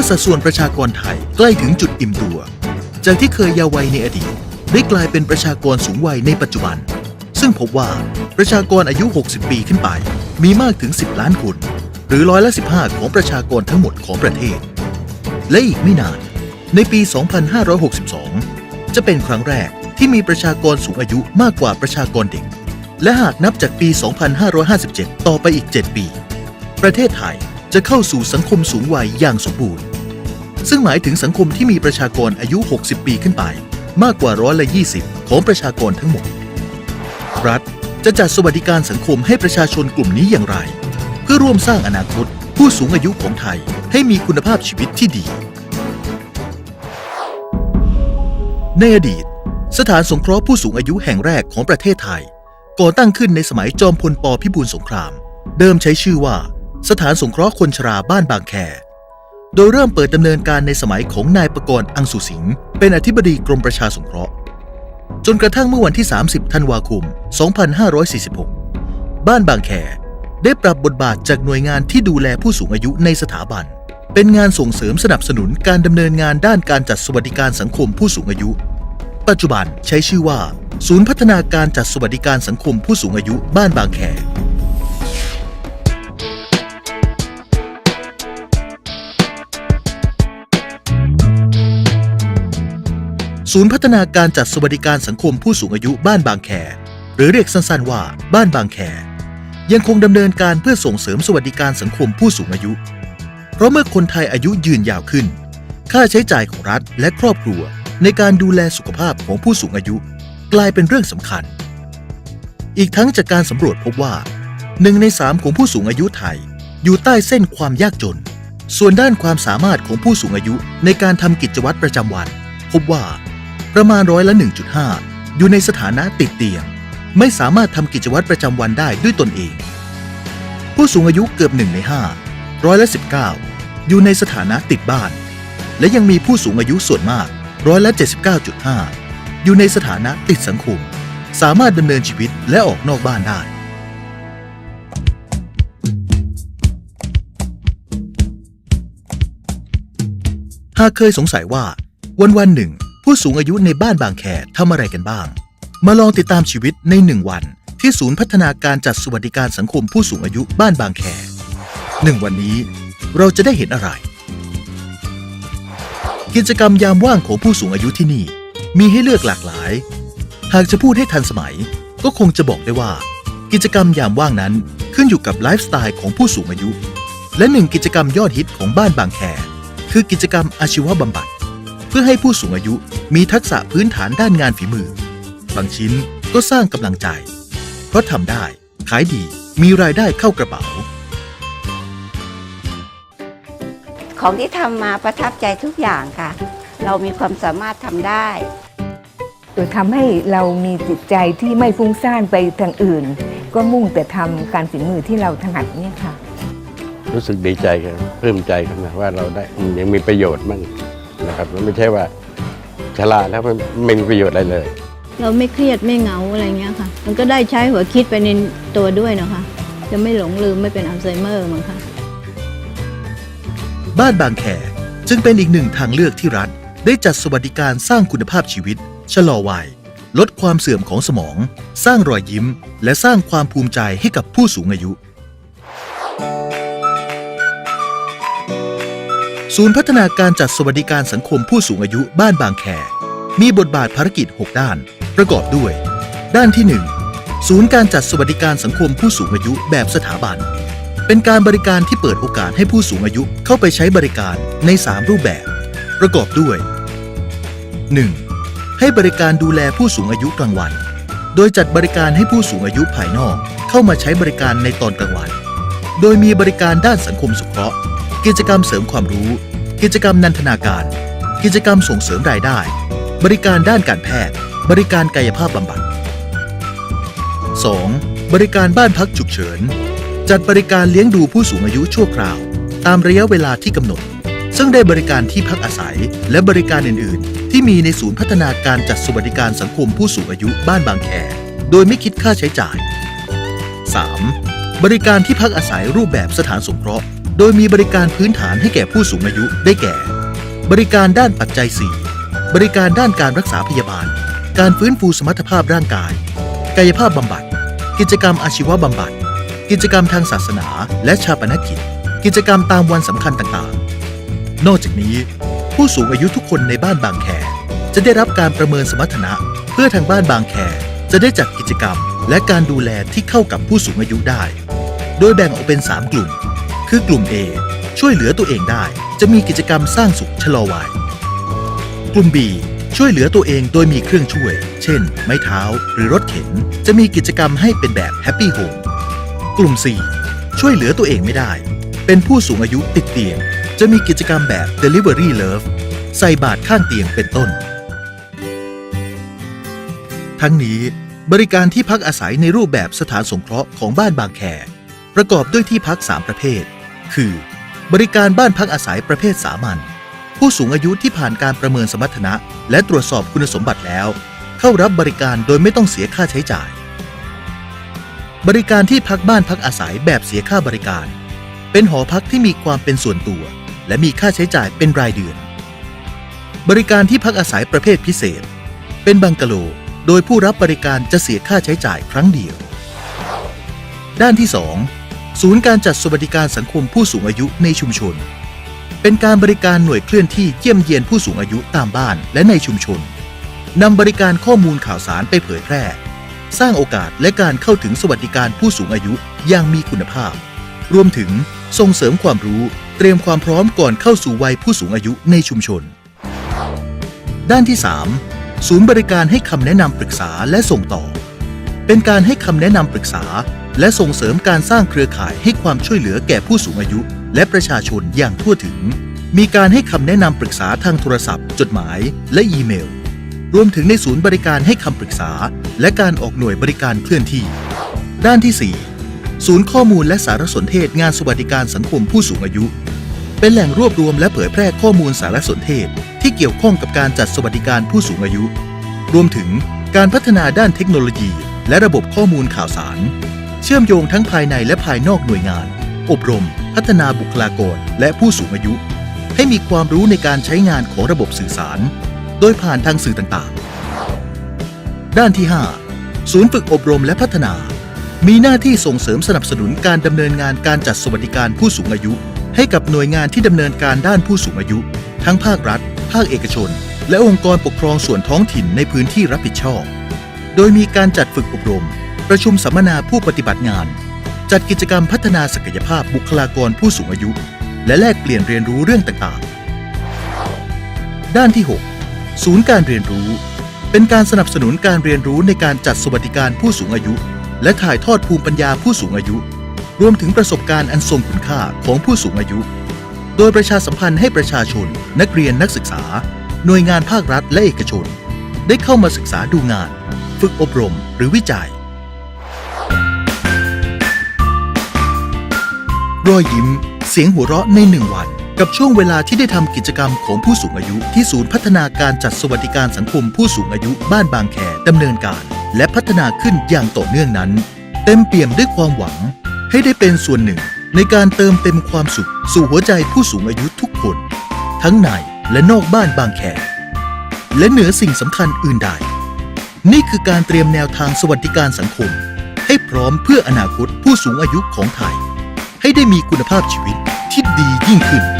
มื่อสัดส่วนประชากรไทยใกล้ถึงจุดอิ่มตัว จากที่เคยเยาว์วัยในอดีต ได้กลายเป็นประชากรสูงวัยในปัจจุบัน ซึ่งพบว่าประชากรอายุ 60 ปีขึ้นไป มีมากถึง 10 ล้านคน หรือร้อยละ 15 ของประชากรทั้งหมดของประเทศ และอีกไม่นาน ในปี 2562 จะเป็นครั้งแรกที่มีประชากรสูงอายุมากกว่าประชากรเด็ก และหากนับจากปี 2557 ต่อไปอีก 7 ปี ประเทศไทยจะเข้าสู่สังคมสูงวัยอย่างสมบูรณ์ ซึ่งหมายถึงสังคมที่มีประชากรอายุ 60 ปีขึ้นไป มากกว่าร้อยละ 20 ของประชากรทั้งหมด รัฐจะจัดสวัสดิการสังคมให้ประชาชนกลุ่มนี้อย่างไร เพื่อร่วมสร้างอนาคตผู้สูงอายุของไทยให้มีคุณภาพชีวิตที่ดี ในอดีต สถานสงเคราะห์ผู้สูงอายุแห่งแรกของประเทศไทย ก่อตั้งขึ้นในสมัยจอมพลปพิบูลสงคราม เดิมใช้ชื่อว่า สถานสงเคราะห์คนชราบ้านบางแค โดยเริ่มเปิดดำเนินการในสมัยของนายประกรณ์อังสุสิงห์เป็นอธิบดีกรมประชาสงเคราะห์ จนกระทั่งเมื่อวันที่ 30 ธันวาคม 2546 บ้านบางแคได้ปรับบทบาทจากหน่วยงานที่ดูแลผู้สูงอายุในสถาบัน เป็นงานส่งเสริมสนับสนุนการดำเนินงานด้านการจัดสวัสดิการสังคมผู้สูงอายุ ปัจจุบันใช้ชื่อว่า ศูนย์พัฒนาการจัดสวัสดิการสังคมผู้สูงอายุบ้านบางแค ศูนย์พัฒนาการจัดสวัสดิการสังคมผู้สูงอายุบ้านบางแค หรือเรียกสั้นๆว่าบ้านบางแค ยังคงดำเนินการเพื่อส่งเสริมสวัสดิการสังคมผู้สูงอายุ เพราะเมื่อคนไทยอายุยืนยาวขึ้น ค่าใช้จ่ายของรัฐและครอบครัว ในการดูแลสุขภาพของผู้สูงอายุ กลายเป็นเรื่องสำคัญ อีกทั้งจากการสำรวจพบว่าหนึ่งในสามของผู้สูงอายุไทย อยู่ใต้เส้นความยากจน ส่วนด้านความสามารถของผู้สูงอายุในการทำกิจวัตรประจำวัน พบว่า ประมาณร้อยละ 1.5 อยู่ในสถานะติดเตียง ไม่สามารถทำกิจวัตรประจำวันได้ด้วยตนเอง ผู้สูงอายุเกือบหนึ่งใน5ร้อยละ 19 อยู่ในสถานะติดบ้าน และยังมีผู้สูงอายุส่วนมากร้อยละ 79.5 อยู่ในสถานะติดสังคม สามารถดำเนินชีวิตและออกนอกบ้านได้หากเคยสงสัยว่าวันวันหนึ่ง ผู้สูงอายุในบ้านบางแคทำอะไรกันบ้าง มาลองติดตามชีวิตในหนึ่งวัน ที่ศูนย์พัฒนาการจัดสวัสดิการสังคมผู้สูงอายุบ้านบางแคหนึ่งวันนี้ เราจะได้เห็นอะไร กิจกรรมยามว่างของผู้สูงอายุที่นี่ มีให้เลือกหลากหลาย หากจะพูดให้ทันสมัย ก็คงจะบอกได้ว่า กิจกรรมยามว่างนั้นขึ้นอยู่กับไลฟ์สไตล์ของผู้สูงอายุ และหนึ่งกิจกรรมยอดฮิตของบ้านบางแคคือกิจกรรมอาชีวบำบัด เพื่อให้ผู้สูงอายุมีทักษะพื้นฐานด้านงานฝีมือ บางชิ้นก็สร้างกำลังใจ เพราะทำได้ ขายดีมีรายได้เข้ากระเป๋า ของที่ทำมาประทับใจทุกอย่างค่ะ เรามีความสามารถทำได้โดยทำให้เรามีจิตใจที่ไม่ฟุ้งซ่านไปทางอื่น ก็มุ่งแต่ทำการฝีมือที่เราถนัดเนี่ยค่ะ รู้สึกดีใจครับเพิ่มใจขึ้นมาว่าเราได้อืมยังมีประโยชน์มั่ง นะครับแล้วไม่ใช่ว่าชราแล้วมันไม่มีประโยชน์อะไรเลย เราไม่เครียดไม่เหงาอะไรเงี้ยค่ะ มันก็ได้ใช้หัวคิดไปในตัวด้วยนะคะ จะไม่หลงลืมไม่เป็นอัลไซเมอร์มั้งคะบ้านบางแคจึงเป็นอีกหนึ่งทางเลือกที่รัฐ ได้จัดสวัสดิการสร้างคุณภาพชีวิต ชะลอวัย ลดความเสื่อมของสมอง สร้างรอยยิ้ม และสร้างความภูมิใจให้กับผู้สูงอายุ ศูนย์พัฒนาการจัดสวัสดิการสังคมผู้สูงอายุบ้านบางแค มีบทบาทภารกิจ 6 ด้าน ประกอบด้วย ด้านที่ 1 ศูนย์การจัดสวัสดิการสังคมผู้สูงอายุแบบสถาบัน เป็นการบริการที่เปิดโอกาสให้ผู้สูงอายุเข้าไปใช้บริการใน 3 รูปแบบ ประกอบด้วย 1. ให้บริการดูแลผู้สูงอายุกลางวัน โดยจัดบริการให้ผู้สูงอายุภายนอก เข้ามาใช้บริการในตอนกลางวัน โดยมีบริการด้านสังคมสงเคราะห์ กิจกรรมเสริมความรู้ กิจกรรมนันทนาการ กิจกรรมส่งเสริมรายได้ บริการด้านการแพทย์ บริการกายภาพบำบัด 2. บริการบ้านพักฉุกเฉิน จัดบริการเลี้ยงดูผู้สูงอายุชั่วคราว ตามระยะเวลาที่กำหนด ซึ่งได้บริการที่พักอาศัย และบริการอื่น ๆ ที่มีในศูนย์พัฒนาการจัดสวัสดิการสังคมผู้สูงอายุบ้านบางแค โดยไม่คิดค่าใช้จ่าย 3. บริการที่พักอาศัยรูปแบบสถานสงเคราะห์ โดยมีบริการพื้นฐานให้แก่ผู้สูงอายุได้แก่ บริการด้านปัจจัย 4 บริการด้านการรักษาพยาบาล การฟื้นฟูสมรรถภาพร่างกาย กายภาพบำบัด กิจกรรมอาชีวบำบัด กิจกรรมทางศาสนา และชาปนกิจ กิจกรรมตามวันสำคัญต่างๆ นอกจากนี้ ผู้สูงอายุทุกคนในบ้านบางแค จะได้รับการประเมินสมรรถนะ เพื่อทางบ้านบางแคจะได้จัดกิจกรรม และการดูแลที่เข้ากับผู้สูงอายุได้ โดยแบ่งออกเป็น 3 กลุ่ม คือกลุ่ม A ช่วยเหลือตัวเองได้ จะมีกิจกรรมสร้างสุขชะลอวัย กลุ่ม B ช่วยเหลือตัวเองโดยมีเครื่องช่วย เช่น ไม้เท้าหรือรถเข็น จะมีกิจกรรมให้เป็นแบบแฮปปี้โฮม กลุ่ม 4 ช่วยเหลือตัวเองไม่ได้ เป็นผู้สูงอายุติดเตียง จะมีกิจกรรมแบบ Delivery Love ใส่บาตรข้างเตียงเป็นต้น ทั้งนี้บริการที่พักอาศัยในรูปแบบสถานสงเคราะห์ของบ้านบางแคประกอบด้วยที่พัก 3 ประเภท คือ บริการบ้านพักอาศัยประเภทสามัญผู้สูงอายุที่ผ่านการประเมินสมรรถนะ และตรวจสอบคุณสมบัติแล้ว เข้ารับบริการโดยไม่ต้องเสียค่าใช้จ่าย บริการที่พักบ้านพักอาศัยแบบเสียค่าบริการ เป็นหอพักที่มีความเป็นส่วนตัว และมีค่าใช้จ่ายเป็นรายเดือน บริการที่พักอาศัยประเภทพิเศษ เป็นบังกะโลโดยผู้รับบริการจะเสียค่าใช้จ่ายครั้งเดียว ด้านที่ 2 ศูนย์การจัดสวัสดิการสังคมผู้สูงอายุในชุมชน เป็นการบริการหน่วยเคลื่อนที่เยี่ยมเยียนผู้สูงอายุตามบ้านและในชุมชนนำบริการข้อมูลข่าวสารไปเผยแพร่ สร้างโอกาสและการเข้าถึงสวัสดิการผู้สูงอายุอย่างมีคุณภาพ รวมถึงส่งเสริมความรู้เตรียมความพร้อมก่อนเข้าสู่วัยผู้สูงอายุในชุมชน ด้านที่ 3 ศูนย์บริการให้คำแนะนำปรึกษาและส่งต่อ เป็นการให้คำแนะนำปรึกษา และส่งเสริมการสร้างเครือข่ายให้ความช่วยเหลือแก่ผู้สูงอายุ และประชาชนอย่างทั่วถึง มีการให้คำแนะนำปรึกษาทางโทรศัพท์ จดหมาย และอีเมล รวมถึงในศูนย์บริการให้คำปรึกษา และการออกหน่วยบริการเคลื่อนที่ ด้านที่ 4 ศูนย์ข้อมูลและสารสนเทศงานสวัสดิการสังคมผู้สูงอายุ เป็นแหล่งรวบรวมและเผยแพร่ข้อมูลสารสนเทศ ที่เกี่ยวข้องกับการจัดสวัสดิการผู้สูงอายุ รวมถึงการพัฒนาด้านเทคโนโลยี และระบบข้อมูลข่าวสาร เชื่อมโยงทั้งภายในและภายนอกหน่วยงาน อบรม พัฒนาบุคลากร และผู้สูงอายุ ให้มีความรู้ในการใช้งานของระบบสื่อสาร โดยผ่านทางสื่อต่างๆ ด้านที่ 5 ศูนย์ฝึกอบรมและพัฒนา มีหน้าที่ส่งเสริมสนับสนุนการดำเนินงานการจัดสวัสดิการผู้สูงอายุ ให้กับหน่วยงานที่ดำเนินการด้านผู้สูงอายุ ทั้งภาครัฐ ภาคเอกชน และองค์กรปกครองส่วนท้องถิ่นในพื้นที่รับผิดชอบ โดยมีการจัดฝึกอบรม ประชุมสัมมนาผู้ปฏิบัติงาน จัดกิจกรรมพัฒนาศักยภาพบุคลากรผู้สูงอายุ และแลกเปลี่ยนเรียนรู้เรื่องต่างๆ ด้านที่ 6 ศูนย์การเรียนรู้ เป็นการสนับสนุนการเรียนรู้ในการจัดสวัสดิการผู้สูงอายุ และถ่ายทอดภูมิปัญญาผู้สูงอายุ รวมถึงประสบการณ์อันทรงคุณค่าของผู้สูงอายุ โดยประชาสัมพันธ์ให้ประชาชน นักเรียนนักศึกษา หน่วยงานภาครัฐและเอกชน ได้เข้ามาศึกษาดูงาน ฝึกอบรมหรือวิจัย รอยยิ้ม เสียงหัวเราะในหนึ่งวัน กับช่วงเวลาที่ได้ทำกิจกรรมของผู้สูงอายุ ที่ศูนย์พัฒนาการจัดสวัสดิการสังคมผู้สูงอายุบ้านบางแคดำเนินการ และพัฒนาขึ้นอย่างต่อเนื่องนั้น เต็มเปี่ยมด้วยความหวัง ให้ได้เป็นส่วนหนึ่ง ในการเติมเต็มความสุข สู่หัวใจผู้สูงอายุทุกคน ทั้งในและนอกบ้านบางแคและเหนือสิ่งสำคัญอื่นใด นี่คือการเตรียมแนวทางสวัสดิการสังคม ให้พร้อมเพื่ออนาคตผู้สูงอายุของไทย ให้ได้มีคุณภาพชีวิตที่ดียิ่งขึ้น